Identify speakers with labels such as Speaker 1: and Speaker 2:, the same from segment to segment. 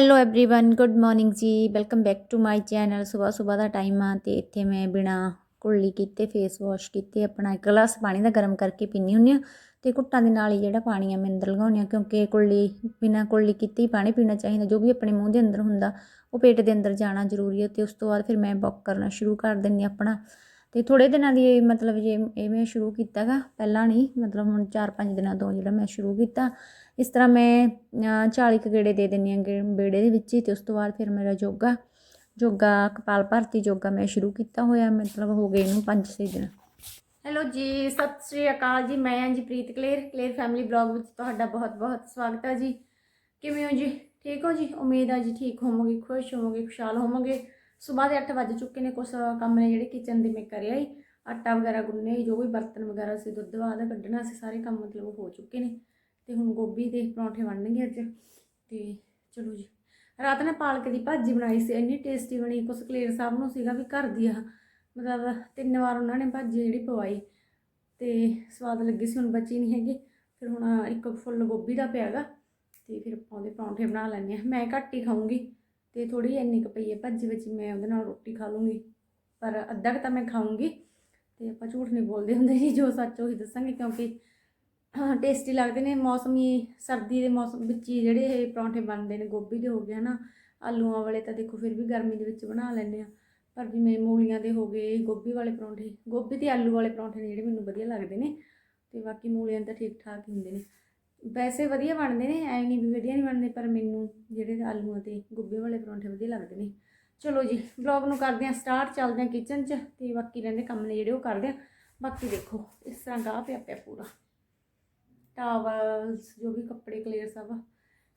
Speaker 1: hello everyone good morning ji welcome back to my channel ਸਵੇਰ ਸਵੇਰ ਦਾ time ਆ ਤੇ ਇੱਥੇ ਮੈਂ ਬਿਨਾ ਕੁੱਲੀ ਕੀਤੇ ਫੇਸ ਵਾਸ਼ ਕੀਤੇ ਆਪਣਾ ਇੱਕ ਗਲਾਸ ਪਾਣੀ ਦਾ ਗਰਮ ਕਰਕੇ ਪੀਣੀ ਹੁੰਦੀ ਆ ਤੇ ਘੁੱਟਾਂ ਦੇ ਨਾਲ ਹੀ ਜਿਹੜਾ ਪਾਣੀ ਆ ਮੈਂ ਅੰਦਰ ਲਗਾਉਂਦੀ ਆ ਕਿਉਂਕਿ ਕੁੱਲੀ ਬਿਨਾ ਕੁੱਲੀ ਕੀਤੇ ਹੀ ਪਾਣੀ ਪੀਣਾ ਚਾਹੀਦਾ ਜੋ ਵੀ ਆਪਣੇ ਮੂੰਹ ਦੇ ਅੰਦਰ ਹੁੰਦਾ ਉਹ ਪੇਟ ਦੇ ਅੰਦਰ ਜਾਣਾ ਜ਼ਰੂਰੀ ਹੈ ਤੇ ਉਸ ਤੋਂ ਬਾਅਦ ਫਿਰ ਮੈਂ ਵੋਕ ਕਰਨਾ ਸ਼ੁਰੂ ਕਰ ਦਿੰਦੀ ਹਾਂ ਆਪਣਾ ਤੇ ਥੋੜੇ ਦਿਨਾਂ ਦੀ ਇਹ ਮਤਲਬ ਜੇ ਇਹ ਮੈਂ ਸ਼ੁਰੂ ਕੀਤਾਗਾ ਪਹਿਲਾਂ ਨਹੀਂ ਮਤਲਬ ਹੁਣ 4-5 ਦਿਨਾਂ ਤੋਂ ਜਿਹੜਾ ਮੈਂ ਸ਼ੁਰੂ ਕੀਤਾ ਇਸ ਤਰ੍ਹਾਂ ਮੈਂ ਅ, 40 ਕੁ ਗੇੜੇ ਦੇ ਦਿੰਦੀ ਹਾਂ ਗੇ- ਬੇੜੇ ਦੇ ਵਿੱਚ ਹੀ ਤੇ ਉਸ ਤੋਂ ਬਾਅਦ ਫਿਰ ਮੇਰਾ ਯੋਗਾ ਯੋਗਾ ਕਪਾਲ ਭਾਰਤੀ ਯੋਗਾ ਮੈਂ ਸ਼ੁਰੂ ਕੀਤਾ ਹੋਇਆ ਮਤਲਬ ਹੋ ਗਏ ਇਹਨੂੰ 5-6 ਦਿਨ। ਹੈਲੋ ਜੀ ਸਤਿ ਸ੍ਰੀ ਅਕਾਲ ਜੀ ਮੈਂ ਹਾਂ ਜੀ ਪ੍ਰੀਤ ਕਲੇਰ ਕਲੇਰ ਫੈਮਿਲੀ ਬਲੌਗ ਵਿੱਚ ਤੁਹਾਡਾ ਬਹੁਤ-ਬਹੁਤ ਸਵਾਗਤ ਹੈ ਜੀ। ਕਿਵੇਂ ਹੋ ਜੀ? ਠੀਕ ਹੋ ਜੀ? ਉਮੀਦ ਹੈ ਜੀ ਠੀਕ ਹੋਵੋਗੇ ਖੁਸ਼ ਹੋਵੋਗੇ ਖੁਸ਼ਹਾਲ ਹੋਵੋਗੇ। ਸਵੇਰ ਦੇ 8 ਵੱਜ ਚੁੱਕੇ ਨੇ ਕੁਝ ਕੰਮ ਨੇ ਜਿਹੜੇ ਕਿਚਨ ਦੇ ਮੈਂ ਕਰਿਆ ਹੀ ਆਟਾ ਵਗੈਰਾ ਗੁੰਨੇ ਜੋ ਵੀ ਬਰਤਨ ਵਗੈਰਾ ਸੀ, ਦੁੱਧ ਵਾਦਾ ਕੱਢਣਾ ਸੀ, ਸਾਰੇ ਕੰਮ ਮਤਲਬ ਹੋ ਚੁੱਕੇ ਨੇ। ਤੇ ਹੁਣ ਗੋਭੀ ਦੇ ਪਰੌਂਠੇ ਬਣਨਗੇ ਅੱਜ। ਤੇ ਚਲੋ ਜੀ। ਰਾਤ ਨੇ ਪਾਲਕ ਦੀ ਭਾਜੀ ਬਣਾਈ ਸੀ, ਇੰਨੀ ਟੇਸਟੀ ਬਣੀ, ਕੁਛ ਕਲੇਰ ਸਾਹਿਬ ਨੂੰ ਸੀਗਾ ਵੀ ਘਰ ਦੀ ਆ। ਮਤਲਬ ਤਿੰਨ ਵਾਰ ਉਹਨਾਂ ਨੇ ਭਾਜੀ ਜਿਹੜੀ ਪਵਾਈ। ਤੇ ਸਵਾਦ ਲੱਗੀ ਸੀ, ਹੁਣ ਬਚੀ ਨਹੀਂ ਹੈਗੀ। ਫਿਰ ਹੁਣ ਇੱਕ ਫੁੱਲ ਗੋਭੀ ਦਾ ਪਿਆਗਾ ਤੇ ਫਿਰ ਆਪਾਂ ਉਹਦੇ ਪਰੌਂਠੇ ਬਣਾ ਲੈਂਦੇ ਆ ਮੈਂ ਘੱਟ ਹੀ ਖਾਊਂਗੀ। ਤੇ ਥੋੜੀ ਇੰਨੀ ਕੁ ਪਈ ਹੈ ਭੱਜੀ ਵਿੱਚ ਮੈਂ ਉਹਦੇ ਨਾਲ ਰੋਟੀ ਖਾ ਲੂੰਗੀ। ਪਰ ਅੱਧਾ ਕੁ ਤਾਂ ਮੈਂ ਖਾਊਂਗੀ ਤੇ ਆਪਾਂ ਝੂਠ ਨਹੀਂ ਬੋਲਦੇ ਹੁੰਦੇ ਜੀ, ਜੋ ਸੱਚ ਉਹੀ ਦੱਸਾਂਗੇ ਕਿਉਂਕਿ ਟੇਸਟੀ ਲੱਗਦੇ ਨੇ ਮੌਸਮੀ ਸਰਦੀ ਦੇ ਮੌਸਮ ਵਿੱਚ ਹੀ ਜਿਹੜੇ ਇਹ ਪਰੌਂਠੇ ਬਣਦੇ ਨੇ, ਗੋਭੀ ਦੇ ਹੋ ਗਏ ਹਨਾ, ਆਲੂਆਂ ਵਾਲੇ ਤਾਂ ਦੇਖੋ ਫਿਰ ਵੀ ਗਰਮੀ ਦੇ ਵਿੱਚ ਬਣਾ ਲੈਂਦੇ ਆ। ਪਰ ਜਿਵੇਂ ਮੂਲੀਆਂ ਦੇ ਹੋ ਗਏ, ਗੋਭੀ ਵਾਲੇ ਪਰੌਂਠੇ, ਗੋਭੀ ਤੇ ਆਲੂ ਵਾਲੇ ਪਰੌਂਠੇ ਨੇ ਜਿਹੜੇ ਮੈਨੂੰ ਵਧੀਆ ਲੱਗਦੇ ਨੇ ਤੇ ਬਾਕੀ ਮੂਲੀਆਂ ਤਾਂ ਠੀਕ ਠਾਕ ਹੀ ਹੁੰਦੇ ਨੇ। ਵੈਸੇ ਵਧੀਆ ਬਣਦੇ ਨੇ, ਐ ਨਹੀਂ ਵੀ ਵਧੀਆ ਨਹੀਂ ਬਣਦੇ, ਪਰ ਮੈਨੂੰ ਜਿਹੜੇ ਆਲੂਆਂ ਤੇ ਗੁੱਬੇ ਵਾਲੇ ਪਰੌਂਠੇ ਵਧੀਆ ਲੱਗਦੇ ਨੇ। ਚਲੋ ਜੀ ਵਲੌਗ ਨੂੰ ਕਰਦੇ ਆ ਸਟਾਰਟ ਚੱਲਦੇ ਆ ਕਿਚਨ 'ਚ ਤੇ ਬਾਕੀ ਰਹਿੰਦੇ ਕੰਮ ਨੇ ਜਿਹੜੇ ਉਹ ਕਰਦੇ ਆ ਬਾਕੀ ਦੇਖੋ, ਇਸ ਤਰ੍ਹਾਂ ਗਾਹ ਪਿਆ ਪਿਆ ਪੂਰਾ। ਟਾਵਲਸ ਜੋ ਵੀ ਕੱਪੜੇ ਕਲੀਅਰ ਸਭ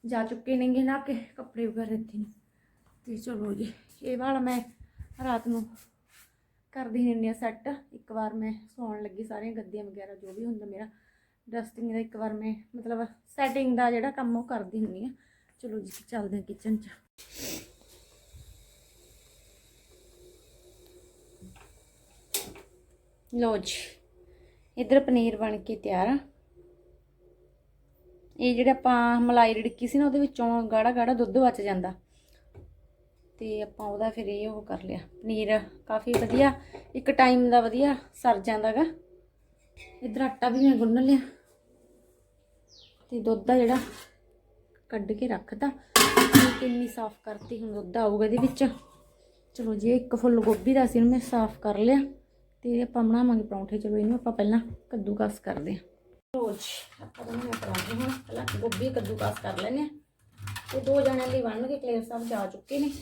Speaker 1: ਜਾ ਚੁੱਕੇ ਨੇਗੇ ਨਾ ਕੇ, ਕੱਪੜੇ ਵਗੈਰਾ ਇੱਥੇ ਨੇ। ਤੇ ਚਲੋ ਜੀ, ਇਹ ਵਾਲਾ ਮੈਂ ਰਾਤ ਨੂੰ ਕਰਦੀ ਹੁੰਦੀ ਆ ਸੈੱਟ ਇੱਕ ਵਾਰ ਮੈਂ ਸੌਣ ਲੱਗੀ, ਸਾਰੀਆਂ ਗੱਦੀਆਂ ਵਗੈਰਾ ਜੋ ਵੀ ਹੁੰਦਾ ਮੇਰਾ ਡਸਟਿੰਗ ਦਾ ਇੱਕ ਵਾਰ ਮੈਂ ਮਤਲਬ ਸੈਟਿੰਗ ਦਾ ਜਿਹੜਾ ਕੰਮ ਉਹ ਕਰਦੀ ਹੁੰਦੀ ਆ ਚਲੋ ਜੀ ਚੱਲਦੇ ਆ ਕਿਚਨ 'ਚ। ਲੋ ਜੀ, ਇਧਰ ਪਨੀਰ ਬਣ ਕੇ ਤਿਆਰ ਆ। ਇਹ ਜਿਹੜਾ ਆਪਾਂ ਮਲਾਈ ਰਿੜਕੀ ਸੀ ਨਾ, ਉਹਦੇ ਵਿੱਚੋਂ ਗਾੜਾ ਗਾੜਾ ਦੁੱਧ ਬਚ ਜਾਂਦਾ। ਤੇ ਆਪਾਂ ਉਹਦਾ ਫਿਰ ਇਹ ਉਹ ਕਰ ਲਿਆ। ਪਨੀਰ ਕਾਫੀ ਵਧੀਆ, ਇੱਕ ਟਾਈਮ ਦਾ ਵਧੀਆ ਸਰ ਜਾਂਦਾਗਾ। ਇਧਰ ਆਟਾ ਵੀ ਮੈਂ ਗੁੰਨ ਲਿਆ ਤੇ ਦੁੱਧ ਦਾ ਜਿਹੜਾ ਕੱਢ ਕੇ ਰੱਖਤਾ। ਕਿੰਨੀ ਸਾਫ਼ ਕਰਤੀ, ਹੁਣ ਦੁੱਧ ਆਊਗਾ ਇਹਦੇ ਵਿੱਚ। ਚਲੋ ਜੀ ਇੱਕ ਫੁੱਲ ਗੋਭੀ ਦਾ ਸੀ, ਇਹਨੂੰ ਮੈਂ ਸਾਫ਼ ਕਰ ਲਿਆ ਤੇ ਆਪਾਂ ਬਣਾਵਾਂਗੇ ਪਰੌਂਠੇ। ਚਲੋ ਇਹਨੂੰ ਆਪਾਂ ਪਹਿਲਾਂ ਕੱਦੂਕਸ ਕਰਦੇ ਹਾਂ। ਰੋਜ਼ ਆਪਾਂ ਬਣਾਉਣੇ ਪਰੌਂਠੇ ਹੁਣ ਪਹਿਲਾਂ ਗੋਭੀ ਕੱਦੂਕਸ ਕਰ ਲੈਣੇ ਆ ਤੇ ਦੋ ਜਣਿਆਂ ਲਈ ਬਣਨਗੇ, ਕਲੇਰ ਸਾਹਿਬ ਜਾ ਚੁੱਕੇ ਨੇ।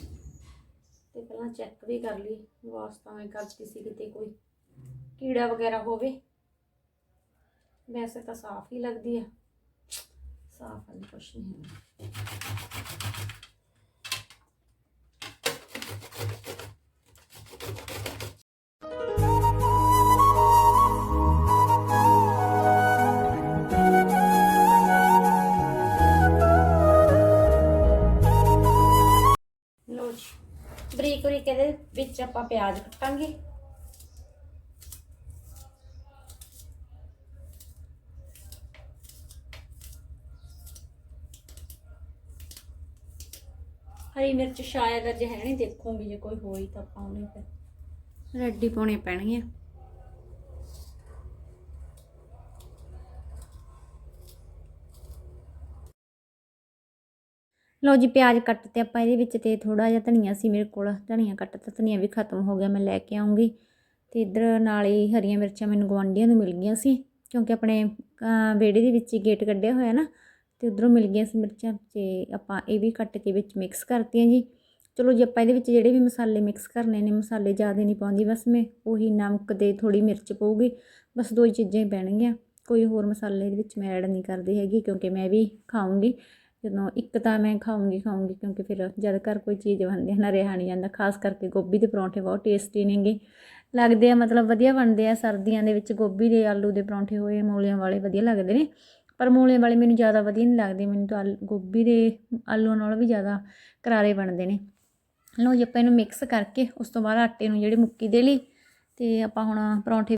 Speaker 1: ਤੇ ਪਹਿਲਾਂ ਚੈੱਕ ਵੀ ਕਰ ਲਈ ਵਾਸਤਾ ਮੈਂ ਕਰਤੀ ਸੀ ਕਿਤੇ ਕੋਈ ਕੀੜਾ ਵਗੈਰਾ ਹੋਵੇ। ਵੈਸੇ ਤਾਂ ਸਾਫ਼ ਹੀ ਲੱਗਦੀ ਆ ਸਾਫ਼ ਵਾਲੀ ਕੁਛ ਨਹੀਂ ਹੈ ਲੋ ਜੀ ਬਰੀਕ ਬਰੀਕ ਇਹਦੇ ਵਿੱਚ ਆਪਾਂ ਪਿਆਜ਼ ਕੱਟਾਂਗੇ ਹਰੀ ਮਿਰਚ ਸ਼ਾਇਦ ਅੱਜ ਹੈ ਨਹੀਂ ਦੇਖੂਗੀ ਜੇ ਕੋਈ ਹੋਈ ਤਾਂ ਪਾਉਣੀ ਫਿਰ। ਰੈਡੀ ਪਾਉਣੇ ਪੈਣਗੇ। ਲਓ ਜੀ ਪਿਆਜ਼ ਕੱਟ ਤੇ ਆਪਾਂ ਇਹਦੇ ਵਿੱਚ ਤੇ ਥੋੜਾ ਜਿਹਾ ਧਨੀਆ ਸੀ ਮੇਰੇ ਕੋਲ। ਧਨੀਆ ਕੱਟ ਤਾ ਧਨੀਆ ਵੀ ਖਤਮ ਹੋ ਗਿਆ ਮੈਂ ਲੈ ਕੇ ਆਉਂਗੀ ਤੇ ਇਧਰ ਨਾਲ ਹੀ ਹਰੀਆਂ ਮਿਰਚਾਂ ਮੈਨੂੰ ਗਵਾਂਢੀਆਂ ਤੋਂ ਮਿਲ ਗਈਆਂ ਸੀ ਕਿਉਂਕਿ ਆਪਣੇ ਅਹ, ਵਿਹੜੇ ਦੇ ਵਿੱਚ ਹੀ ਗੇਟ ਕੱਢਿਆ ਹੋਇਆ ਨਾ ਤੇ ਉਧਰੋਂ ਮਿਲ ਗਈਆਂ ਸੀ ਮਿਰਚਾਂ ਤੇ ਆਪਾਂ ਇਹ ਵੀ ਕੱਟ ਕੇ ਵਿੱਚ ਮਿਕਸ ਕਰਤੀਆਂ ਜੀ। ਚਲੋ ਜੀ ਆਪਾਂ ਇਹਦੇ ਵਿੱਚ ਜਿਹੜੇ ਵੀ ਮਸਾਲੇ ਮਿਕਸ ਕਰਨੇ ਨੇ, ਮਸਾਲੇ ਜ਼ਿਆਦਾ ਨਹੀਂ ਪਾਉਂਦੀ, ਬਸ ਮੈਂ ਉਹੀ ਨਮਕ ਤੇ ਥੋੜੀ ਮਿਰਚ ਪਊਗੀ, ਬਸ ਦੋ ਹੀ ਚੀਜ਼ਾਂ ਹੀ ਪੈਣਗੀਆਂ। ਕੋਈ ਹੋਰ ਮਸਾਲੇ ਇਹਦੇ ਵਿੱਚ ਮੈਂ ਐਡ ਨਹੀਂ ਕਰਦੀ ਹੈਗੀ ਕਿਉਂਕਿ ਮੈਂ ਵੀ ਖਾਊਂਗੀ। ਜਦੋਂ ਇੱਕ ਤਾਂ ਮੈਂ ਖਾਊਂਗੀ ਖਾਊਂਗੀ ਕਿਉਂਕਿ ਫਿਰ ਜਦ ਘਰ ਕੋਈ ਚੀਜ਼ ਬਣਦੀ ਹੈ ਨਾ ਰਿਹਾ ਨਹੀਂ ਜਾਂਦਾ, ਖਾਸ ਕਰਕੇ ਗੋਭੀ ਦੇ ਪਰੌਂਠੇ ਬਹੁਤ ਟੇਸਟੀ ਨੇਗੇ। ਲੱਗਦੇ ਆ ਮਤਲਬ ਵਧੀਆ ਬਣਦੇ ਆ, ਸਰਦੀਆਂ ਦੇ ਵਿੱਚ ਗੋਭੀ ਦੇ, ਆਲੂ ਦੇ ਪਰੌਂਠੇ ਹੋਏ, ਮੂਲੀਆਂ ਵਾਲੇ ਵਧੀਆ ਲੱਗਦੇ ਨੇ। ਪਰ ਮੂਲੀਆਂ ਵਾਲੇ ਮੈਨੂੰ ਜ਼ਿਆਦਾ ਵਧੀਆ ਨਹੀਂ ਲੱਗਦੇ, ਮੈਨੂੰ ਤਾਂ ਆਲੂ- ਗੋਭੀ ਦੇ ਆਲੂਆਂ ਨਾਲੋਂ ਵੀ ਜ਼ਿਆਦਾ ਕਰਾਰੇ ਬਣਦੇ ਨੇ। ਲਓ ਜੀ ਆਪਾਂ ਇਹਨੂੰ ਮਿਕਸ ਕਰਕੇ ਉਸ ਤੋਂ ਬਾਅਦ ਆਟੇ ਨੂੰ ਜਿਹੜੀ ਮੁੱਕੀ ਦੇ ਲਈ ਤੇ ਆਪਾਂ ਹੁਣ ਪਰੌਂਠੇ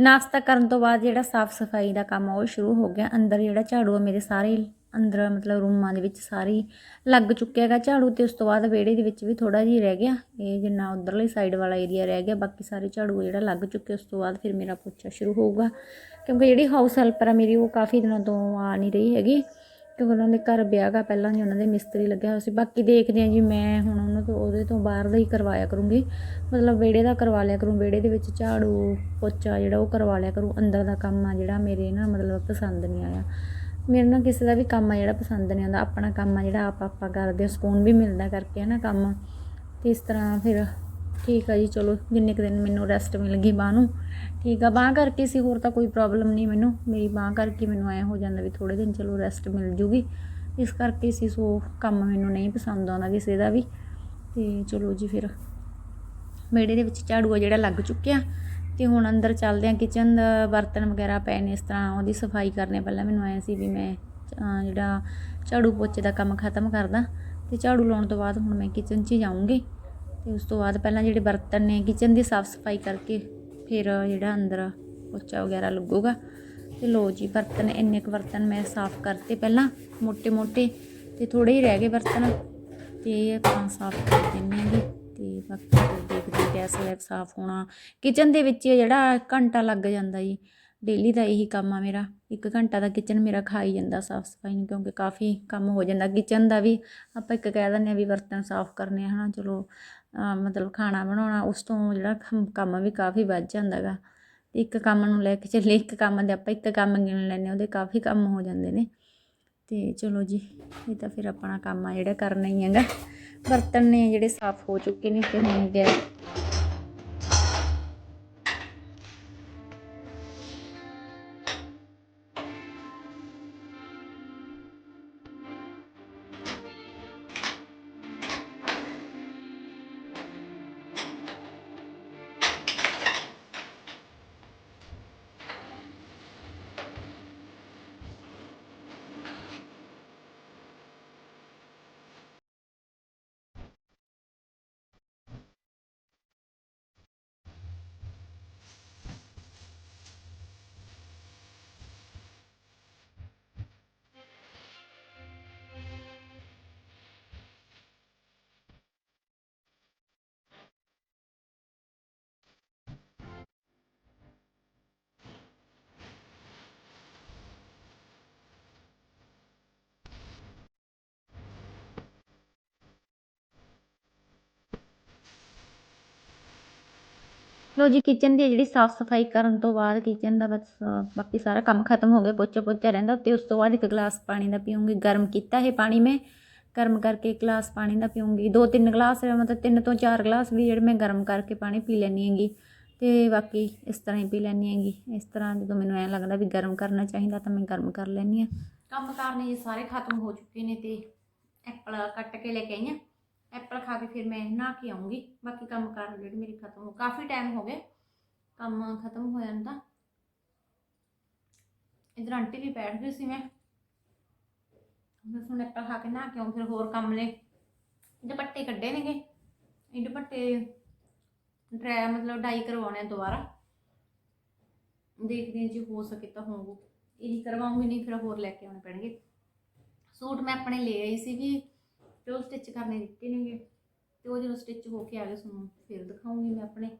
Speaker 1: ਨਾਸ਼ਤਾ ਕਰਨ ਤੋਂ ਬਾਅਦ ਜਿਹੜਾ ਸਾਫ਼ ਸਫ਼ਾਈ ਦਾ ਕੰਮ ਆ, ਉਹ ਸ਼ੁਰੂ ਹੋ ਗਿਆ। ਅੰਦਰ ਜਿਹੜਾ ਝਾੜੂ ਆ, ਮੇਰੇ ਸਾਰੇ ਅੰਦਰ ਮਤਲਬ ਰੂਮਾਂ ਦੇ ਵਿੱਚ ਸਾਰੇ ਲੱਗ ਚੁੱਕਿਆ ਹੈਗਾ ਝਾੜੂ ਤੇ ਉਸ ਤੋਂ ਬਾਅਦ ਵਿਹੜੇ ਦੇ ਵਿੱਚ ਵੀ ਥੋੜਾ ਜਿਹਾ ਰਹਿ ਗਿਆ। ਇਹ ਜਿੰਨਾ ਉਧਰਲੀ ਸਾਈਡ ਵਾਲਾ ਏਰੀਆ ਰਹਿ ਗਿਆ, ਬਾਕੀ ਸਾਰੇ ਝਾੜੂ ਜਿਹੜਾ ਲੱਗ ਚੁੱਕੇ। ਉਸ ਤੋਂ ਬਾਅਦ ਫਿਰ ਮੇਰਾ ਪੋਚਾ ਸ਼ੁਰੂ ਹੋਊਗਾ। ਕਿਉਂਕਿ ਜਿਹੜੀ ਹਾਊਸ ਹੈਲਪਰ ਆ ਮੇਰੀ, ਉਹ ਕਾਫੀ ਦਿਨਾਂ ਤੋਂ ਆ ਨਹੀਂ ਰਹੀ ਹੈਗੀ। ਕਿਉਂਕਿ ਉਹਨਾਂ ਦੇ ਘਰ ਵਿਆਹ ਗਾ, ਪਹਿਲਾਂ ਜੀ ਉਹਨਾਂ ਦੇ ਮਿਸਤਰੀ ਲੱਗਿਆ ਹੋਇਆ ਸੀ। ਬਾਕੀ ਦੇਖਦੇ ਆ ਜੀ, ਮੈਂ ਹੁਣ ਉਹਨਾਂ ਤੋਂ ਉਹਦੇ ਤੋਂ ਬਾਹਰ ਦਾ ਹੀ ਕਰਵਾਇਆ ਕਰੂੰਗੀ। ਮਤਲਬ ਵਿਹੜੇ ਦਾ ਕਰਵਾ ਲਿਆ ਕਰੂੰ, ਵਿਹੜੇ ਦੇ ਵਿੱਚ ਝਾੜੂ, ਪੋਚਾ ਜਿਹੜਾ ਉਹ ਕਰਵਾ ਲਿਆ ਕਰੂੰ। ਅੰਦਰ ਦਾ ਕੰਮ ਆ ਜਿਹੜਾ ਮੇਰੇ ਨਾ ਮਤਲਬ ਪਸੰਦ ਨਹੀਂ ਆਇਆ। ਮੇਰੇ ਨਾਲ ਕਿਸੇ ਦਾ ਵੀ ਕੰਮ ਆ ਜਿਹੜਾ ਪਸੰਦ ਨਹੀਂ ਆਉਂਦਾ, ਆਪਣਾ ਕੰਮ ਆ ਜਿਹੜਾ ਆਪ ਆਪਾਂ ਕਰਦੇ ਹਾਂ, ਸਕੂਨ ਵੀ ਮਿਲਦਾ ਕਰਕੇ ਹੈ ਨਾ ਕੰਮ। ਤੇ ਇਸ ਤਰ੍ਹਾਂ ਫਿਰ ਠੀਕ ਆ ਜੀ, ਚਲੋ ਜਿੰਨੇ ਕੁ ਦਿਨ ਮੈਨੂੰ ਰੈਸਟ ਮਿਲ ਗਈ ਬਾਂਹ ਨੂੰ ਠੀਕ ਆ, ਬਾਂਹ ਕਰਕੇ ਸੀ, ਹੋਰ ਤਾਂ ਕੋਈ ਪ੍ਰੋਬਲਮ ਨਹੀਂ ਮੈਨੂੰ। ਮੇਰੀ ਬਾਂਹ ਕਰਕੇ ਮੈਨੂੰ ਐ ਹੋ ਜਾਂਦਾ ਵੀ ਥੋੜੇ ਦਿਨ ਚਲੋ ਰੈਸਟ ਮਿਲ ਜੂਗੀ। ਇਸ ਕਰਕੇ ਸੀ, ਸੋ ਕੰਮ ਮੈਨੂੰ ਨਹੀਂ ਪਸੰਦ ਆਉਂਦਾ ਕਿਸੇ ਦਾ ਵੀ। ਤੇ ਚਲੋ ਜੀ ਫਿਰ ਵਿਹੜੇ ਦੇ ਵਿੱਚ ਝਾੜੂ ਆ ਜਿਹੜਾ ਲੱਗ ਚੁੱਕਿਆ ਤੇ ਹੁਣ ਅੰਦਰ ਚੱਲਦੇ ਆ ਕਿਚਨ ਦਾ, ਬਰਤਨ ਵਗੈਰਾ ਪਏ ਨੇ ਇਸ ਤਰ੍ਹਾਂ ਉਹਦੀ ਸਫ਼ਾਈ ਕਰਨੇ ਪਹਿਲਾਂ ਮੈਨੂੰ ਆਇਆ ਸੀ ਵੀ ਮੈਂ ਜਿਹੜਾ ਝਾੜੂ ਪੋਚੇ ਦਾ ਕੰਮ ਖਤਮ ਕਰਦਾ ਤੇ ਝਾੜੂ ਲਾਉਣ ਤੋਂ ਬਾਅਦ ਹੁਣ ਮੈਂ ਕਿਚਨ 'ਚ ਹੀ ਜਾਊਂਗੀ। ਤੇ ਉਸ ਤੋਂ ਬਾਅਦ ਪਹਿਲਾਂ ਜਿਹੜੇ ਬਰਤਨ ਨੇ ਕਿਚਨ ਦੀ ਸਾਫ਼ ਸਫ਼ਾਈ ਕਰਕੇ ਫਿਰ ਜਿਹੜਾ ਅੰਦਰ ਪੋਚਾ ਵਗੈਰਾ ਲੱਗੂਗਾ। ਤੇ ਲੋ ਜੀ, ਬਰਤਨ, ਇੰਨੇ ਕੁ ਬਰਤਨ ਮੈਂ ਸਾਫ਼ ਕਰਤੇ ਪਹਿਲਾਂ ਮੋٹے-ਮੋٹے ਤੇ ਥੋੜੇ ਹੀ ਰਹਿ ਗਏ ਬਰਤਨ। ਤੇ ਆਪਾਂ ਸਾਫ਼ ਕਰ ਦਿੰਨੇ ਆਂਗੇ ਤੇ ਬਾਕੀ ਦੇਖਦੇ ਗੈਸ ਵਗੈਰਾ ਸਾਫ਼ ਹੋਣਾ। ਕਿਚਨ ਦੇ ਵਿੱਚ ਜਿਹੜਾ ਘੰਟਾ ਲੱਗ ਜਾਂਦਾ ਜੀ, ਡੇਲੀ ਦਾ ਇਹੀ ਕੰਮ ਆ ਮੇਰਾ। ਇੱਕ ਘੰਟਾ ਦਾ ਕਿਚਨ ਮੇਰਾ ਖਾਈ ਜਾਂਦਾ ਸਾਫ਼ ਸਫ਼ਾਈ ਨੂੰ, ਕਿਉਂਕਿ ਕਾਫੀ ਕੰਮ ਹੋ ਜਾਂਦਾ। ਕਿਚਨ ਦਾ ਵੀ ਆਪਾਂ ਇੱਕ ਕਹਿ ਦਿੰਦੇ ਆ ਵੀ ਬਰਤਨ ਸਾਫ਼ ਕਰਨੇ ਹਨਾ, ਚਲੋ। ਮਤਲਬ ਖਾਣਾ ਬਣਾਉਣਾ, ਉਸ ਤੋਂ ਜਿਹੜਾ ਖਮ- ਕੰਮ ਵੀ ਕਾਫੀ ਵੱਧ ਜਾਂਦਾ ਗਾ। ਤੇ ਇੱਕ ਕੰਮ ਨੂੰ ਲੈ ਕੇ ਚੱਲੇ ਇੱਕ ਕੰਮ ਦੇ ਆਪਾਂ ਇੱਕ ਕੰਮ ਗਿਣ ਲੈਂਦੇ ਉਹਦੇ ਕਾਫੀ ਕੰਮ ਹੋ ਜਾਂਦੇ ਨੇ। ਅਤੇ ਚਲੋ ਜੀ, ਇਹ ਤਾਂ ਫਿਰ ਆਪਣਾ ਕੰਮ ਆ ਜਿਹੜਾ ਕਰਨਾ ਹੀ ਹੈਗਾ। ਬਰਤਨ ਨੇ ਜਿਹੜੇ ਸਾਫ਼ ਹੋ ਚੁੱਕੇ ਨੇ ਤੇ ਹੁਣ ਗੈਸ ਲੋ ਜੀ ਕਿਚਨ ਦੀ ਜਿਹੜੀ ਸਾਫ਼ ਸਫ਼ਾਈ ਕਰਨ ਤੋਂ ਬਾਅਦ ਕਿਚਨ ਦਾ ਬਸ ਬਾਕੀ ਸਾਰਾ ਕੰਮ ਖਤਮ ਹੋ ਗਿਆ, ਪੋਚਾ ਪੋਚਾ ਰਹਿੰਦਾ, ਤੇ ਉਸ ਤੋਂ ਬਾਅਦ ਇੱਕ ਗਲਾਸ ਪਾਣੀ ਦਾ ਪੀਉਂਗੀ ਗਰਮ ਕੀਤਾ ਇਹ ਪਾਣੀ ਮੈਂ, ਗਰਮ ਕਰਕੇ ਇੱਕ ਗਲਾਸ ਪਾਣੀ ਦਾ ਪੀਉਂਗੀ ਦੋ ਤਿੰਨ ਗਲਾਸ, ਮਤਲਬ ਤਿੰਨ ਤੋਂ ਚਾਰ ਗਲਾਸ ਵੀ ਜਿਹੜੇ ਮੈਂ ਗਰਮ ਕਰਕੇ ਪਾਣੀ ਪੀ ਲੈਂਦੀ ਹੈਗੀ, ਤੇ ਬਾਕੀ ਇਸ ਤਰ੍ਹਾਂ ਹੀ ਪੀ ਲੈਂਦੀ ਹੈਗੀ। ਇਸ ਤਰ੍ਹਾਂ ਜਦੋਂ ਮੈਨੂੰ ਐਂ ਲੱਗਦਾ ਵੀ ਗਰਮ ਕਰਨਾ ਚਾਹੀਦਾ ਤਾਂ ਮੈਂ ਗਰਮ ਕਰ ਲੈਂਦੀ ਹਾਂ। ਕੰਮ ਕਰਨੇ ਜੀ ਸਾਰੇ ਖਤਮ ਹੋ ਚੁੱਕੇ ਨੇ ਤੇ ਐਪਲ ਕੱਟ ਕੇ ਲੈ ਕੇ ਆਈ ਹਾਂ ਐਪਲ ਖਾ ਕੇ ਫਿਰ ਮੈਂ ਨਹਾ ਕੇ ਆਉਂਗੀ। ਬਾਕੀ ਕੰਮ ਕਾਰ ਜਿਹੜੇ ਮੇਰੇ ਖਤਮ ਹੋ ਕਾਫੀ ਟਾਈਮ ਹੋ ਗਿਆ। ਕੰਮ ਖਤਮ ਹੋ ਜਾਂਦਾ ਇਧਰ ਆਂਟੀ ਵੀ ਬੈਠ ਗਈ ਸੀ ਮੈਂ। ਬਸ ਹੁਣ ਐਪਲ ਖਾ ਕੇ ਨਹਾ ਕੇ ਆਉਂ, ਫਿਰ ਹੋਰ ਕੰਮ ਨੇ। ਦੁਪੱਟੇ ਕੱਢੇ ਨੇਗੇ। ਇਹ ਦੁਪੱਟੇ ਡਰਾਈ ਮਤਲਬ ਡਾਈ ਕਰਵਾਉਣੇ ਆ ਦੁਬਾਰਾ। ਦੇਖਦੇ ਹਾਂ ਜੇ ਹੋ ਸਕੇ ਤਾਂ ਹੋਊ। ਇਹੀ ਕਰਵਾਉਂਗੀ, ਨਹੀਂ ਫਿਰ ਹੋਰ ਲੈ ਕੇ ਆਉਣੇ ਪੈਣਗੇ। ਸੂਟ ਮੈਂ ਆਪਣੇ ਲੈ ਆਈ ਸੀਗੀ। ਤੇ ਉਹ ਸਟਿਚ ਕਰਨੇ ਦਿੱਤੇ ਨੇਗੇ। ਤੇ ਉਹ ਜਦੋਂ ਸਟਿਚ ਹੋ ਕੇ ਆ ਗਏ, ਤੁਹਾਨੂੰ ਫਿਰ ਦਿਖਾਉਂਗੀ ਮੈਂ ਆਪਣੇ।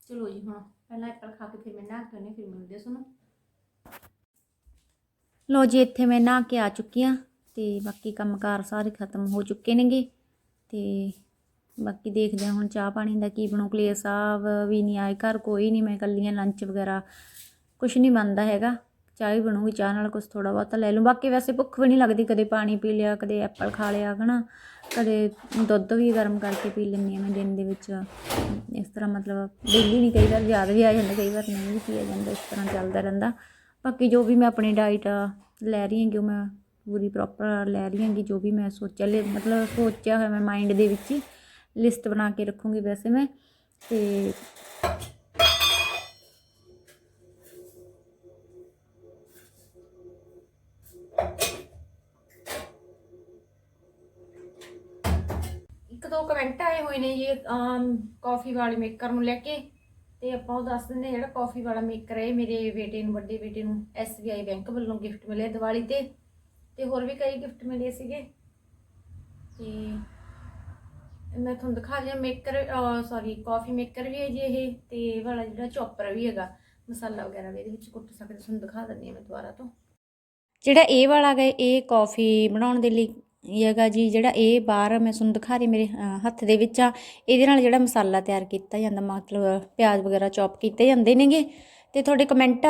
Speaker 1: ਚਲੋ ਜੀ, ਹੁਣ ਪਹਿਲਾਂ ਐਪਲ ਖਾ ਕੇ ਫਿਰ ਮੈਂ ਨਹਾ ਕੇ ਆਉਂਦੀ ਫਿਰ ਮਿਲਦੇ ਹਾਂ ਤੁਹਾਨੂੰ। ਲੋ ਜੀ, ਇੱਥੇ ਮੈਂ ਨਹਾ ਕੇ ਆ ਚੁੱਕੀ ਹਾਂ ਤੇ ਬਾਕੀ ਕੰਮਕਾਰ ਸਾਰੇ ਖਤਮ ਹੋ ਚੁੱਕੇ ਨੇਗੇ। ਤੇ ਬਾਕੀ ਦੇਖਦੇ ਹਾਂ ਹੁਣ ਚਾਹ ਪਾਣੀ ਦਾ ਕੀ ਬਣੂ। ਕਲੇਰ ਸਾਹਿਬ ਵੀ ਨਹੀਂ ਆਏ, ਘਰ ਕੋਈ ਨਹੀਂ, ਮੈਂ ਇਕੱਲੀ ਹਾਂ ਲੰਚ ਵਗੈਰਾ ਕੁਝ ਨਹੀਂ ਬਣਦਾ ਹੈਗਾ। ਚਾਹ ਹੀ ਬਣੂਗੀ, ਚਾਹ ਨਾਲ ਕੁਝ ਥੋੜਾ ਬਹੁਤਾ ਲੈ ਲੂੰ ਬਾਕੀ ਵੈਸੇ ਭੁੱਖ ਵੀ ਨਹੀਂ ਲੱਗਦੀ, ਕਦੇ ਪਾਣੀ ਪੀ ਲਿਆ, ਕਦੇ ਐਪਲ ਖਾ ਲਿਆ, ਹਨਾ? ਕਦੇ ਦੁੱਧ ਵੀ ਗਰਮ ਕਰਕੇ ਪੀ ਲੈਂਦੀ ਹਾਂ ਮੈਂ ਦਿਨ ਦੇ ਵਿੱਚ। ਇਸ ਤਰ੍ਹਾਂ ਮਤਲਬ ਡੇਲੀ ਨਹੀਂ ਕਈ ਵਾਰ, ਯਾਦ ਵੀ ਆ ਜਾਂਦਾ, ਕਈ ਵਾਰ ਨਹੀਂ ਵੀ ਪੀਆ ਜਾਂਦਾ, ਇਸ ਤਰ੍ਹਾਂ ਚੱਲਦਾ ਰਹਿੰਦਾ। ਬਾਕੀ ਜੋ ਵੀ ਮੈਂ ਆਪਣੀ ਡਾਈਟ ਲੈ ਰਹੀ ਹਾਂ ਕਿ ਮੈਂ ਪੂਰੀ ਪ੍ਰੋਪਰ ਲੈ ਰਹੀ ਹਾਂ ਕਿ ਜੋ ਵੀ ਮੈਂ ਸੋਚਿਆ, ਲੈ ਮਤਲਬ ਸੋਚਿਆ ਹੋਇਆ ਮੈਂ ਮਾਈਂਡ ਦੇ ਵਿੱਚ ਹੀ ਲਿਸਟ ਬਣਾ ਕੇ ਰੱਖੂੰਗੀ ਵੈਸੇ ਮੈਂ। ਤੇ ਦੋ ਕਮੈਂਟ ਆਏ ਹੋਏ ਨੇ ਜੀ ਕਾਫੀ ਵਾਲੇ ਮੇਕਰ ਨੂੰ ਲੈ ਕੇ। ਤੇ ਆਪਾਂ ਉਹ ਦੱਸ ਦਿੰਦੇ ਜਿਹੜਾ ਕਾਫੀ ਵਾਲਾ ਮੇਕਰ ਹੈ ਮੇਰੇ ਬੇਟੇ ਨੂੰ, ਵੱਡੇ ਬੇਟੇ ਨੂੰ SBI ਬੈਂਕ ਵੱਲੋਂ ਗਿਫਟ ਮਿਲਿਆ ਦੀਵਾਲੀ ਤੇ। ਤੇ ਹੋਰ ਵੀ ਕਈ ਗਿਫਟ ਮਿਲੇ ਸੀਗੇ। ਤੇ ਮੈਂ ਤੁਹਾਨੂੰ ਦਿਖਾ ਦਿਆਂ ਮੇਕਰ ਸੌਰੀ ਕਾਫੀ ਮੇਕਰ ਵੀ ਹੈ ਜੀ ਇਹ। ਤੇ ਇਹ ਵਾਲਾ ਜਿਹੜਾ ਚੌਪਰ ਵੀ ਹੈਗਾ, ਮਸਾਲਾ ਵਗੈਰਾ ਵੀ ਇਹਦੇ ਵਿੱਚ ਕੁੱਟ ਸਕਦੇ ਤੁਹਾਨੂੰ ਦਿਖਾ ਦਿੰਦੀ ਹਾਂ ਮੈਂ ਦੁਬਾਰਾ ਤੋਂ। ਜਿਹੜਾ ਇਹ ਵਾਲਾ ਗਾ ਇਹ ਕਾਫੀ ਬਣਾਉਣ ਦੇ ਲਈ ਹੈਗਾ ਜੀ, ਜਿਹੜਾ ਇਹ ਬਾਹਰ ਮੈਂ ਤੁਹਾਨੂੰ ਦਿਖਾ ਰਹੀ ਮੇਰੇ ਹੱਥ ਦੇ ਵਿੱਚ ਆ। ਇਹਦੇ ਨਾਲ ਜਿਹੜਾ ਮਸਾਲਾ ਤਿਆਰ ਕੀਤਾ ਜਾਂਦਾ, ਮਤਲਬ ਪਿਆਜ਼ ਵਗੈਰਾ ਚੌਪ ਕੀਤੇ ਜਾਂਦੇ ਨੇਗੇ। ਤੇ ਤੁਹਾਡੇ ਕਮੈਂਟ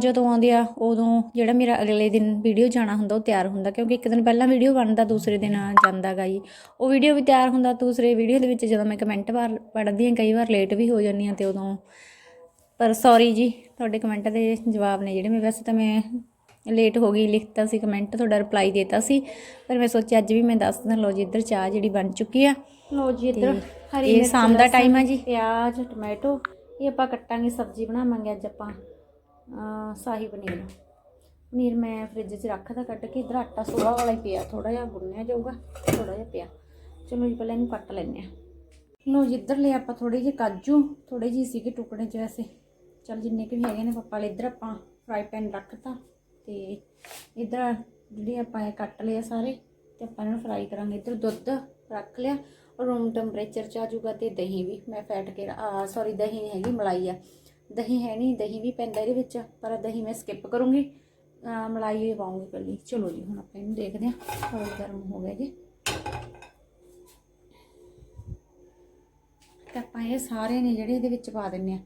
Speaker 1: ਜਦੋਂ ਆਉਂਦੇ ਆ, ਉਦੋਂ ਜਿਹੜਾ ਮੇਰਾ ਅਗਲੇ ਦਿਨ ਵੀਡੀਓ ਜਾਣਾ ਹੁੰਦਾ, ਉਹ ਤਿਆਰ ਹੁੰਦਾ। ਕਿਉਂਕਿ ਇੱਕ ਦਿਨ ਪਹਿਲਾਂ ਵੀਡੀਓ ਬਣਦਾ, ਦੂਸਰੇ ਦਿਨ ਜਾਂਦਾ ਗਾ ਜੀ। ਉਹ ਵੀਡੀਓ ਵੀ ਤਿਆਰ ਹੁੰਦਾ, ਦੂਸਰੇ ਵੀਡੀਓ ਦੇ ਵਿੱਚ ਜਦੋਂ ਮੈਂ ਕਮੈਂਟ ਵਾਰ, ਪੜ੍ਹਦੀ ਹਾਂ, ਕਈ ਵਾਰ ਲੇਟ ਵੀ ਹੋ ਜਾਂਦੀ ਹਾਂ ਤੇ ਉਦੋਂ। ਪਰ ਸੌਰੀ ਜੀ, ਤੁਹਾਡੇ ਕਮੈਂਟ ਦੇ ਜਵਾਬ ਨੇ ਜਿਹੜੇ ਮੈਂ, ਵੈਸੇ ਤਾਂ ਮੈਂ ਲੇਟ ਹੋ ਗਈ ਲਿਖਤਾ ਸੀ ਕਮੈਂਟ ਤੁਹਾਡਾ ਰਿਪਲਾਈ ਦੇਤਾ ਸੀ ਪਰ ਮੈਂ ਸੋਚਿਆ ਅੱਜ ਵੀ ਮੈਂ ਦੱਸ ਦਿਆਂ ਲੋ ਜੀ ਇੱਧਰ ਚਾਹ ਜਿਹੜੀ ਬਣ ਚੁੱਕੀ ਆ। ਲੋ ਜੀ ਇੱਧਰ ਹਰੀ ਇਹ ਸ਼ਾਮ ਦਾ ਟਾਈਮ ਆ ਜੀ। ਪਿਆਜ਼ ਟੋਮੈਟੋ ਇਹ ਆਪਾਂ ਕੱਟਾਂਗੇ ਸਬਜ਼ੀ ਬਣਾਵਾਂਗੇ ਅੱਜ ਆਪਾਂ ਅਹ ਸ਼ਾਹੀ ਪਨੀਰ। ਪਨੀਰ ਮੈਂ ਫ੍ਰਿਜ 'ਚ ਰੱਖਦਾ ਕੱਢ ਕੇ ਇੱਧਰ ਆਟਾ ਸੋਹਾ ਵਾਲਾ ਹੀ ਪਿਆ ਥੋੜਾ ਜਿਹਾ ਗੁੰਨਿਆ ਜਾਊਗਾ ਥੋੜਾ ਜਿਹਾ ਪਿਆ। ਚਲੋ ਜੀ ਪਹਿਲਾਂ ਇਹਨੂੰ ਕੱਟ ਲੈਂਦੇ ਆ ਲੋ ਜੀ ਇੱਧਰ ਲਿਆ ਆਪਾਂ ਥੋੜੇ ਜਿਹੇ ਕਾਜੂ ਥੋੜੇ ਜਿਹੇ ਸੀਗੇ ਟੁਕੜੇ 'ਚ ਵੈਸੇ। ਚਲ ਜਿੰਨੇ ਕੁ ਵੀ ਹੈਗੇ ਨੇ ਪਾਪਾ ਵਾਲੇ ਇੱਧਰ ਆਪਾਂ ਫਰਾਈ ਪੈਨ ਰੱਖਤਾ। ਤੇ ਇੱਧਰ ਜਿਹੜੇ ਆਪਾਂ ਇਹ ਕੱਟ ਲਏ ਆ ਸਾਰੇ ਤੇ ਆਪਾਂ ਇਹਨਾਂ ਨੂੰ ਫਰਾਈ ਕਰਾਂਗੇ। ਇੱਧਰ ਦੁੱਧ ਰੱਖ ਲਿਆ ਰੂਮ ਟੈਂਪਰੇਚਰ 'ਚ ਆ ਜਾਊਗਾ ਤੇ ਦਹੀਂ ਵੀ। ਮੈਂ ਫੈਟ ਕੇ ਸੌਰੀ ਦਹੀਂ ਨਹੀਂ ਹੈਗੀ, ਮਲਾਈ ਆ। ਦਹੀਂ ਹੈ ਨਹੀਂ ਦਹੀਂ ਵੀ ਪੈਂਦਾ ਇਹਦੇ ਵਿੱਚ, ਪਰ ਦਹੀਂ ਮੈਂ ਸਕਿਪ ਕਰੂੰਗੀ। ਮਲਾਈ ਹੀ ਪਾਉਂਗੀ ਪਹਿਲੀ ਚਲੋ ਜੀ, ਹੁਣ ਆਪਾਂ ਇਹਨੂੰ ਦੇਖਦੇ ਹਾਂ ਹੋਰ ਗਰਮ ਹੋ ਗਿਆ ਜੀ। ਤੇ ਆਪਾਂ ਇਹ ਸਾਰੇ ਨੇ ਜਿਹੜੇ ਇਹਦੇ ਵਿੱਚ ਪਾ ਦਿੰਨੇ ਆ।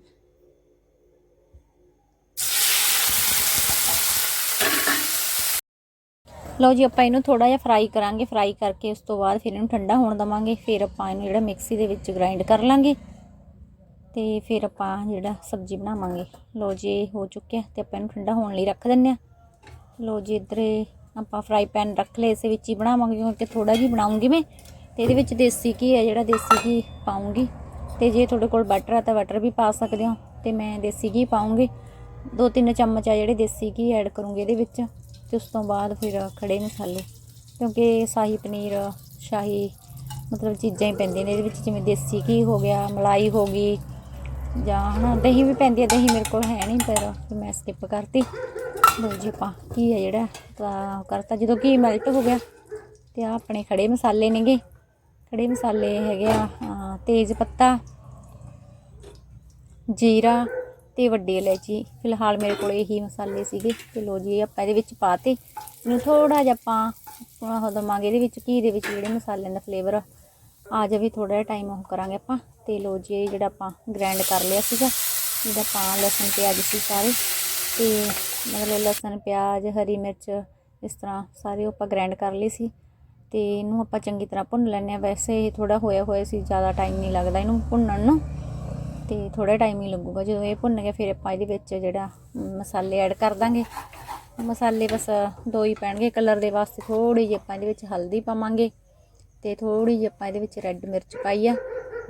Speaker 1: ਲਓ ਜੀ, ਆਪਾਂ ਇਹਨੂੰ ਥੋੜਾ ਜਿਹਾ ਫਰਾਈ ਕਰਾਂਗੇ। ਫਰਾਈ ਕਰਕੇ ਉਸ ਤੋਂ ਬਾਅਦ ਫਿਰ ਇਹਨੂੰ ਠੰਡਾ ਹੋਣ ਦਵਾਂਗੇ। ਫਿਰ ਆਪਾਂ ਇਹਨੂੰ ਜਿਹੜਾ ਮਿਕਸੀ ਦੇ ਵਿੱਚ ਗ੍ਰਾਈਂਡ ਕਰ ਲਾਂਗੇ ਤੇ ਫਿਰ ਆਪਾਂ ਜਿਹੜਾ ਸਬਜ਼ੀ ਬਣਾਵਾਂਗੇ। ਲਓ ਜੀ ਹੋ ਚੁੱਕਿਆ ਤੇ ਆਪਾਂ ਇਹਨੂੰ ਠੰਡਾ ਹੋਣ ਲਈ ਰੱਖ ਦਿੰਨੇ ਆ ਲਓ ਜੀ, ਇੱਧਰ ਆਪਾਂ ਫਰਾਈ ਪੈਨ ਰੱਖ ਲਏ, ਇਸੇ ਵਿੱਚ ਹੀ ਬਣਾਵਾਂਗੇ ਕਿਉਂਕਿ ਥੋੜਾ ਜਿਹਾ ਬਣਾਉਂਗੀ ਮੈਂ। ਤੇ ਇਹਦੇ ਵਿੱਚ ਦੇਸੀ ਘੀ ਹੈ, ਜਿਹੜਾ ਦੇਸੀ ਘੀ ਪਾਉਂਗੀ। ਤੇ ਜੇ ਤੁਹਾਡੇ ਕੋਲ ਬਟਰ ਹੈ ਤਾਂ ਬਟਰ ਵੀ ਪਾ ਸਕਦੇ ਹੋ। ਤੇ ਮੈਂ ਦੇਸੀ ਘੀ ਪਾਉਂਗੀ। ਦੋ ਤਿੰਨ ਚਮਚ ਆ ਜਿਹੜੇ ਦੇਸੀ ਘੀ ਐਡ ਕਰੂੰਗੀ ਇਹਦੇ ਵਿੱਚ। ਤੇ ਉਸ ਤੋਂ ਬਾਅਦ ਫਿਰ ਖੜੇ ਮਸਾਲੇ ਕਿਉਂਕਿ ਸ਼ਾਹੀ ਪਨੀਰ, ਸ਼ਾਹੀ ਮਤਲਬ ਚੀਜ਼ਾਂ ਹੀ ਪੈਂਦੀਆਂ ਨੇ ਇਹਦੇ ਵਿੱਚ, ਜਿਵੇਂ ਦੇਸੀ ਘੀ ਹੋ ਗਿਆ, ਮਲਾਈ ਹੋ ਗਈ ਜਾਂ ਹਨਾ, ਦਹੀਂ ਵੀ ਪੈਂਦੀ ਹੈ ਦਹੀਂ ਮੇਰੇ ਕੋਲ ਹੈ ਨਹੀਂ, ਪਰ ਫਿਰ ਮੈਂ ਸਕਿਪ ਕਰਤੀ। ਲਓ ਜੀ ਆਪਾਂ ਕੀ ਹੈ ਜਿਹੜਾ, ਤਾਂ ਕਰਤਾ। ਜਦੋਂ ਘੀ ਮੈਲਟ ਹੋ ਗਿਆ, ਤੇ ਆ ਆਪਣੇ ਖੜੇ ਮਸਾਲੇ ਨੇਗੇ। ਖੜੇ ਮਸਾਲੇ ਹੈਗੇ ਆ ਤੇਜ਼ ਪੱਤਾ, ਜੀਰਾ ਤੇ ਵੱਡੀ ਇਲਾਇਚੀ। ਫਿਲਹਾਲ ਮੇਰੇ ਕੋਲ ਇਹੀ ਮਸਾਲੇ ਸੀਗੇ। ਤੇ ਲੋ ਜੀ ਆਪਾਂ ਇਹਦੇ ਵਿੱਚ ਪਾਤੇ। ਇਹਨੂੰ ਥੋੜਾ ਜਿਹਾ ਆਪਾਂ ਉਹ ਦਵਾਂਗੇ ਇਹਦੇ ਵਿੱਚ, ਘੀ ਦੇ ਵਿੱਚ ਜਿਹੜੇ ਮਸਾਲਿਆਂ ਦਾ ਫਲੇਵਰ ਆ। ਜਾਵੇ ਥੋੜਾ ਜਿਹਾ ਟਾਈਮ ਉਹ ਕਰਾਂਗੇ ਆਪਾਂ। ਤੇ ਲੋ ਜੀ, ਇਹ ਜਿਹੜਾ ਆਪਾਂ ਗ੍ਰਾਈਂਡ ਕਰ ਲਿਆ ਸੀਗਾ, ਇਹਦਾ ਆਪਾਂ ਲਸਣ, ਪਿਆਜ਼ ਸੀ ਸਾਰੇ। ਤੇ ਮਤਲਬ ਲਸਣ, ਪਿਆਜ਼, ਹਰੀ ਮਿਰਚ, ਇਸ ਤਰ੍ਹਾਂ ਸਾਰੇ ਉਹ ਆਪਾਂ ਗ੍ਰਾਈਂਡ ਕਰ ਲਈ ਸੀ। ਤੇ ਇਹਨੂੰ ਆਪਾਂ ਚੰਗੀ ਤਰ੍ਹਾਂ ਭੁੰਨ ਲੈਂਦੇ ਆ ਵੈਸੇ ਇਹ ਥੋੜਾ ਹੋਇਆ ਹੋਇਆ ਸੀ, ਜ਼ਿਆਦਾ ਟਾਈਮ ਨਹੀਂ ਲੱਗਦਾ ਇਹਨੂੰ ਭੁੰਨਣ ਨੂੰ। ਤੇ ਥੋੜਾ ਟਾਈਮ ਹੀ ਲੱਗੂਗਾ। ਜਦੋਂ ਇਹ ਭੁੰਨ ਗਿਆ ਫਿਰ ਆਪਾਂ ਇਹਦੇ ਵਿੱਚ ਜਿਹੜਾ ਮਸਾਲੇ ਐਡ ਕਰ ਦਾਂਗੇ। ਮਸਾਲੇ ਬਸ ਦੋ ਹੀ ਪੈਣਗੇ ਕਲਰ ਦੇ ਵਾਸਤੇ। ਥੋੜੀ ਜਿਹੀ ਆਪਾਂ ਇਹਦੇ ਵਿੱਚ ਹਲਦੀ ਪਾਵਾਂਗੇ ਤੇ ਥੋੜੀ ਜਿਹੀ ਆਪਾਂ ਇਹਦੇ ਵਿੱਚ ਰੈੱਡ ਮਿਰਚ ਪਾਈ ਆ।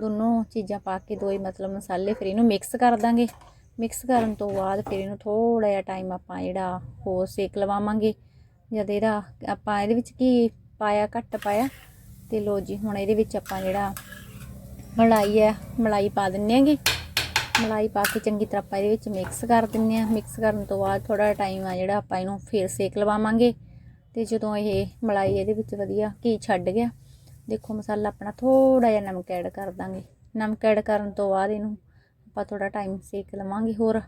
Speaker 1: ਦੋਨੋਂ ਚੀਜ਼ਾਂ ਪਾ ਕੇ ਦੋ ਹੀ ਮਤਲਬ ਮਸਾਲੇ ਫਿਰ ਇਹਨੂੰ ਮਿਕਸ ਕਰ ਦਾਂਗੇ। ਮਿਕਸ ਕਰਨ ਤੋਂ ਬਾਅਦ ਫਿਰ ਇਹਨੂੰ ਥੋੜਾ ਜਿਹਾ ਟਾਈਮ ਆਪਾਂ ਜਿਹੜਾ ਹੋਰ ਸੇਕ ਲਵਾਵਾਂਗੇ। ਜਦ ਇਹਦਾ ਆਪਾਂ ਇਹਦੇ ਵਿੱਚ ਕੀ ਪਾਇਆ, ਘੱਟ ਪਾਇਆ, ਤੇ ਲੋ ਜੀ, ਹੁਣ ਇਹਦੇ ਵਿੱਚ ਆਪਾਂ ਜਿਹੜਾ ਮਲਾਈ ਹੈ, ਮਲਾਈ ਪਾ ਦਿੰਨੇ ਆਂਗੇ ਮਲਾਈ ਪਾ ਕੇ ਚੰਗੀ ਤਰ੍ਹਾਂ ਆਪਾਂ ਇਹਦੇ ਵਿੱਚ ਮਿਕਸ ਕਰ ਦਿੰਨੇ ਆ ਮਿਕਸ ਕਰਨ ਤੋਂ ਬਾਅਦ ਥੋੜਾ ਟਾਈਮ ਆ ਜਿਹੜਾ ਆਪਾਂ ਇਹਨੂੰ ਫੇਰ ਸੇਕ ਲਵਾਵਾਂਗੇ। ਤੇ ਜਦੋਂ ਇਹ ਮਲਾਈ ਇਹਦੇ ਵਿੱਚ ਵਧੀਆ ਘੀ ਛੱਡ ਗਿਆ, ਦੇਖੋ ਮਸਾਲਾ ਆਪਣਾ ਥੋੜਾ ਜਿਹਾ ਨਮਕ ਐਡ ਕਰ ਦਾਂਗੇ। ਨਮਕ ਐਡ ਕਰਨ ਤੋਂ ਬਾਅਦ ਇਹਨੂੰ ਆਪਾਂ ਥੋੜਾ ਟਾਈਮ ਸੇਕ ਲਵਾਂਗੇ ਹੋਰ।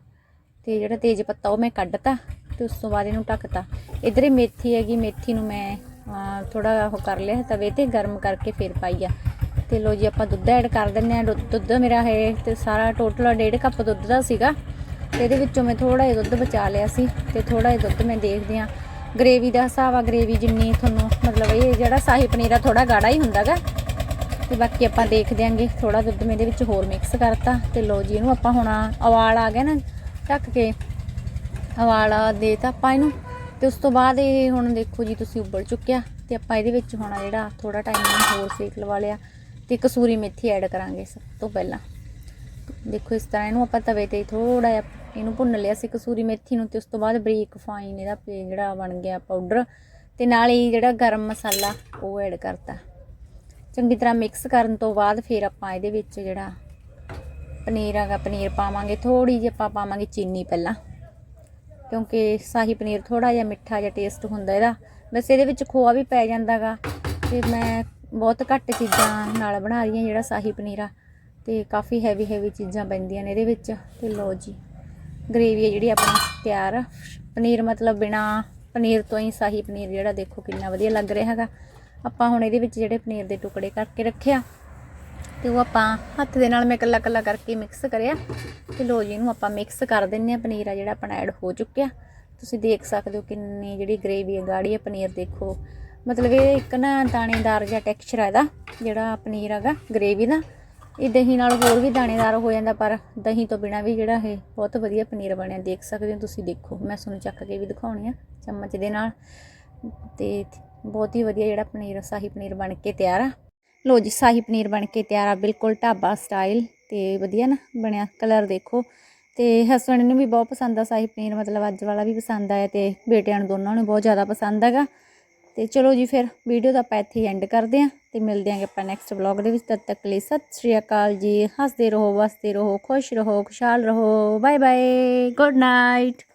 Speaker 1: ਤੇ ਜਿਹੜਾ ਤੇਜ਼ ਪੱਤਾ ਉਹ ਮੈਂ ਕੱਢਤਾ ਤੇ ਉਸ ਤੋਂ ਬਾਅਦ ਇਹਨੂੰ ਢੱਕਤਾ। ਇਧਰ ਮੇਥੀ ਹੈਗੀ, ਮੇਥੀ ਨੂੰ ਮੈਂ ਥੋੜਾ ਉਹ ਕਰ ਲਿਆ ਤਵੇ ਤੇ, ਗਰਮ ਕਰਕੇ ਫਿਰ ਪਾਈ ਆ। ਤੇ ਲੋ ਜੀ ਆਪਾਂ ਦੁੱਧ ਐਡ ਕਰ ਦਿੰਨੇ ਆ ਦੁੱਧ ਮੇਰਾ ਹੈ ਤੇ ਸਾਰਾ ਟੋਟਲ ਡੇਢ ਕੱਪ ਦੁੱਧ ਦਾ ਸੀਗਾ। ਤੇ ਇਹਦੇ ਵਿੱਚੋਂ ਮੈਂ ਥੋੜਾ ਜਿਹਾ ਦੁੱਧ ਬਚਾ ਲਿਆ ਸੀ ਤੇ ਥੋੜਾ ਜਿਹਾ ਦੁੱਧ ਮੈਂ ਦੇਖਦੀ ਆ ਗ੍ਰੇਵੀ ਦਾ ਹਿਸਾਬ ਆ ਗ੍ਰੇਵੀ ਜਿੰਨੀ ਤੁਹਾਨੂੰ ਮਤਲਬ ਇਹ ਜਿਹੜਾ ਸ਼ਾਹੀ ਪਨੀਰ ਆ ਥੋੜਾ ਗਾੜਾ ਹੀ ਹੁੰਦਾਗਾ ਤੇ ਬਾਕੀ ਆਪਾਂ ਦੇਖ ਦਿਆਂਗੇ ਥੋੜਾ ਦੁੱਧ ਮੈਂ ਇਹਦੇ ਵਿੱਚ ਹੋਰ ਮਿਕਸ ਕਰਤਾ। ਤੇ ਲੋ ਜੀ, ਇਹਨੂੰ ਆਪਾਂ ਹੁਣ ਉਵਾਲ ਆ ਗਿਆ ਨਾ, ਢੱਕ ਕੇ ਉਵਾਲਾ ਦੇਤਾ ਆਪਾਂ ਇਹਨੂੰ। ਤੇ ਉਸ ਤੋਂ ਬਾਅਦ ਇਹ ਹੁਣ ਦੇਖੋ ਜੀ, ਤੁਸੀਂ ਉਬਲ ਚੁੱਕਿਆ। ਤੇ ਆਪਾਂ ਇਹਦੇ ਵਿੱਚ ਹੁਣ ਜਿਹੜਾ ਥੋੜਾ ਟਾਈਮ ਹੋਰ ਸੇਕ ਲਵਾ ਲਿਆ। ਤੇ ਕਸੂਰੀ ਮੇਥੀ ਐਡ ਕਰਾਂਗੇ ਸਭ ਤੋਂ ਪਹਿਲਾਂ। ਦੇਖੋ ਇਸ ਤਰ੍ਹਾਂ ਇਹਨੂੰ ਆਪਾਂ ਤਵੇ ਤੇ ਥੋੜਾ ਜਿਹਾ ਇਹਨੂੰ ਭੁੰਨ ਲਿਆ ਸੀ ਕਸੂਰੀ ਮੇਥੀ ਨੂੰ ਤੇ ਉਸ ਤੋਂ ਬਾਅਦ ਬਰੀਕ ਫਾਈਨ ਇਹਦਾ ਪੇ- ਜਿਹੜਾ ਬਣ ਗਿਆ ਪਾਊਡਰ ਤੇ ਨਾਲ ਹੀ ਜਿਹੜਾ ਗਰਮ ਮਸਾਲਾ ਉਹ ਐਡ ਕਰਤਾ। ਚੰਗੀ ਤਰ੍ਹਾਂ ਮਿਕਸ ਕਰਨ ਤੋਂ ਬਾਅਦ ਫਿਰ ਆਪਾਂ ਇਹਦੇ ਵਿੱਚ ਜਿਹੜਾ ਪਨੀਰ ਹੈਗਾ, ਪਨੀਰ ਪਾਵਾਂਗੇ। ਥੋੜੀ ਜਿਹੀ ਆਪਾਂ ਪਾਵਾਂਗੇ ਚੀਨੀ ਪਹਿਲਾਂ, ਕਿਉਂਕਿ ਸ਼ਾਹੀ ਪਨੀਰ ਥੋੜਾ ਜਿਹਾ ਮਿੱਠਾ ਜਿਹਾ ਟੇਸਟ ਹੁੰਦਾ ਇਹਦਾ। ਬਸ ਇਹਦੇ ਵਿੱਚ ਖੋਆ ਵੀ ਪੈ ਜਾਂਦਾਗਾ, ਤੇ ਮੈਂ ਬਹੁਤ ਘੱਟ ਚੀਜ਼ਾਂ ਨਾਲ ਬਣਾ ਰਹੀ ਹਾਂ ਜਿਹੜਾ ਸ਼ਾਹੀ ਪਨੀਰ ਆ। ਤੇ ਕਾਫੀ ਹੈਵੀ ਹੈਵੀ ਚੀਜ਼ਾਂ ਪੈਂਦੀਆਂ ਨੇ ਇਹਦੇ ਵਿੱਚ। ਤੇ ਲਓ ਜੀ ਗ੍ਰੇਵੀ ਹੈ ਜਿਹੜੀ ਆਪਣੀ ਤਿਆਰ ਆ। ਪਨੀਰ ਮਤਲਬ ਬਿਨਾ ਪਨੀਰ ਤੋਂ ਹੀ ਸ਼ਾਹੀ ਪਨੀਰ ਜਿਹੜਾ ਦੇਖੋ ਕਿੰਨਾ ਵਧੀਆ ਲੱਗ ਰਿਹਾ ਹੈਗਾ। ਆਪਾਂ ਹੁਣ ਇਹਦੇ ਵਿੱਚ ਜਿਹੜੇ ਪਨੀਰ ਦੇ ਟੁਕੜੇ ਕਰਕੇ ਰੱਖਿਆ, ਤੇ ਉਹ ਆਪਾਂ ਹੱਥ ਦੇ ਨਾਲ ਮੈਂ ਇਕੱਲਾ ਇਕੱਲਾ ਕਰਕੇ ਮਿਕਸ ਕਰਿਆ। ਤੇ ਲੋ ਜੀ, ਇਹਨੂੰ ਆਪਾਂ ਮਿਕਸ ਕਰ ਦਿੰਨੇ ਆ ਪਨੀਰ ਆ ਜਿਹੜਾ ਆਪਣਾ ਐਡ ਹੋ ਚੁੱਕਿਆ। ਤੁਸੀਂ ਦੇਖ ਸਕਦੇ ਹੋ ਕਿੰਨੀ ਜਿਹੜੀ ਗ੍ਰੇਵੀ ਹੈ ਗਾੜੀ ਹੈ ਪਨੀਰ, ਦੇਖੋ। ਮਤਲਬ ਇਹ ਇੱਕ ਨਾ ਦਾਣੇਦਾਰ ਜਿਹਾ ਟੈਕਸਚਰ ਹੈ ਇਹਦਾ, ਜਿਹੜਾ ਪਨੀਰ ਹੈਗਾ ਗ੍ਰੇਵੀ ਦਾ। ਇਹ ਦਹੀਂ ਨਾਲ ਹੋਰ ਵੀ ਦਾਣੇਦਾਰ ਹੋ ਜਾਂਦਾ, ਪਰ ਦਹੀਂ ਤੋਂ ਬਿਨਾ ਵੀ ਜਿਹੜਾ ਇਹ ਬਹੁਤ ਵਧੀਆ ਪਨੀਰ ਬਣਿਆ। ਦੇਖ ਸਕਦੇ ਹੋ ਤੁਸੀਂ, ਦੇਖੋ, ਮੈਂ ਤੁਹਾਨੂੰ ਚੱਕ ਕੇ ਵੀ ਦਿਖਾਉਣੀ ਆ ਚਮਚ ਦੇ ਨਾਲ। ਤੇ ਬਹੁਤ ਹੀ ਵਧੀਆ ਜਿਹੜਾ ਪਨੀਰ, ਸ਼ਾਹੀ ਪਨੀਰ ਬਣ ਕੇ ਤਿਆਰ ਆ। ਲੋ ਜੀ, ਸ਼ਾਹੀ ਪਨੀਰ ਬਣ ਕੇ ਤਿਆਰ ਆ, ਬਿਲਕੁਲ ਢਾਬਾ ਸਟਾਈਲ ਤੇ ਵਧੀਆ ਨਾ ਬਣਿਆ ਕਲਰ ਦੇਖੋ। ਤੇ ਹਸਬੰਡ ਨੂੰ ਵੀ ਬਹੁਤ ਪਸੰਦ ਆ ਸ਼ਾਹੀ ਪਨੀਰ, ਮਤਲਬ ਅੱਜ ਵਾਲਾ ਵੀ ਪਸੰਦ ਆਇਆ ਤੇ ਬੇਟਿਆਂ ਨੂੰ ਦੋਨਾਂ ਨੂੰ ਬਹੁਤ ਜ਼ਿਆਦਾ ਪਸੰਦ ਹੈਗਾ। ਤੇ ਚਲੋ ਜੀ ਫਿਰ ਵੀਡੀਓ ਦਾ ਆਪਾਂ ਇੱਥੇ ਐਂਡ ਕਰਦੇ ਆਂ ਤੇ ਮਿਲਦੇ ਆਂਗੇ ਆਪਾਂ ਨੈਕਸਟ ਵਲੌਗ ਦੇ ਵਿੱਚ। ਤਦ ਤੱਕ ਲਈ ਸਤਿ ਸ਼੍ਰੀ ਅਕਾਲ ਜੀ। ਹੱਸਦੇ ਰਹੋ, ਵਸਦੇ ਰਹੋ, ਖੁਸ਼ ਰਹੋ, ਖੁਸ਼ਹਾਲ ਰਹੋ। Bye bye good night